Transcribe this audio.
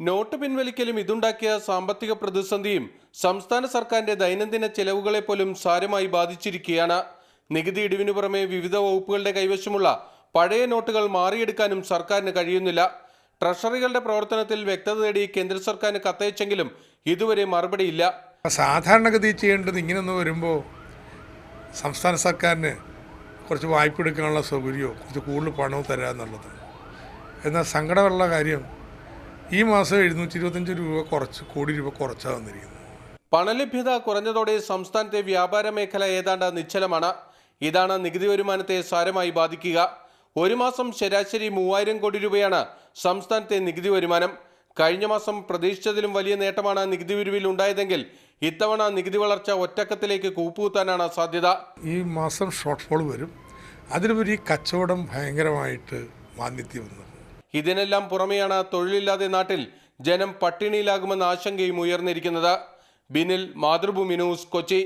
Not പിൻവലിക്കലും ഇതുണ്ടാക്കിയ സാമ്പത്തിക പ്രതിസന്ധിയും സംസ്ഥാന സർക്കാരിന്റെ ദൈനംദിന ചെലവുകളെ പോലും സാരമായി ബാധിച്ചിരിക്കുകയാണ്. നികുതി ഇടിവിനു പുറമെ വിവിധ വകുപ്പുകളുടെ കൈവശമുള്ള പഴയ നോട്ടുകൾ മാറിയെടുക്കാനും സർക്കാരിന് കഴിയുന്നില്ല. ട്രഷറികളുടെ പ്രവർത്തനത്തിൽ വ്യക്തത തേടി കേന്ദ്ര സർക്കാരിന് കത്തയച്ചെങ്കിലും ഇതുവരെ മറുപടിയില്ല സാധാരണഗതി ചെയ്യേണ്ടത് ഇങ്ങനെയൊന്ന് വരുമ്പോൾ സംസ്ഥാന സർക്കാരിന് കുറച്ച് വായ്പ എടുക്കാനുള്ള സൗകര്യമോ കുറച്ച് കൂടുതൽ പണവും തരാമെന്നുള്ളത് എന്നാൽ സങ്കടമുള്ള കാര്യം ഈ മാസം എഴുന്നൂറ്റി ഇരുപത്തഞ്ച് രൂപ കുറച്ച് കോടി രൂപ കുറച്ചാണ് വന്നിരിക്കുന്നത് പണലഭ്യത കുറഞ്ഞതോടെ സംസ്ഥാനത്തെ വ്യാപാര മേഖല ഏതാണ്ട് നിശ്ചലമാണ്. ഇതാണ് നികുതി വരുമാനത്തെ സാരമായി ബാധിക്കുക. ഒരു മാസം ശരാശരി മൂവായിരം കോടി രൂപയാണ് സംസ്ഥാനത്തെ നികുതി വരുമാനം. കഴിഞ്ഞ മാസം പ്രതീക്ഷിച്ചതിലും വലിയ നേട്ടമാണ് നികുതി പിരിവിൽ ഉണ്ടായതെങ്കിൽ ഇത്തവണ നികുതി വളർച്ച ഒറ്റക്കത്തിലേക്ക് കൂപ്പുകുത്താനാണ് സാധ്യത. ഈ മാസം ഷോർട്ട് ഫോൾ വരും. അതിലുപരി കച്ചവടം ഭയങ്കരമായിട്ട് മാന്യത്തി വന്നു. ഇതിനെല്ലാം പുറമെയാണ് തൊഴിലില്ലാതെ നാട്ടിൽ ജനം പട്ടിണിയിലാകുമെന്ന ആശങ്കയും ഉയർന്നിരിക്കുന്നത്. ബിനിൽ മാതൃഭൂമി ന്യൂസ് കൊച്ചി.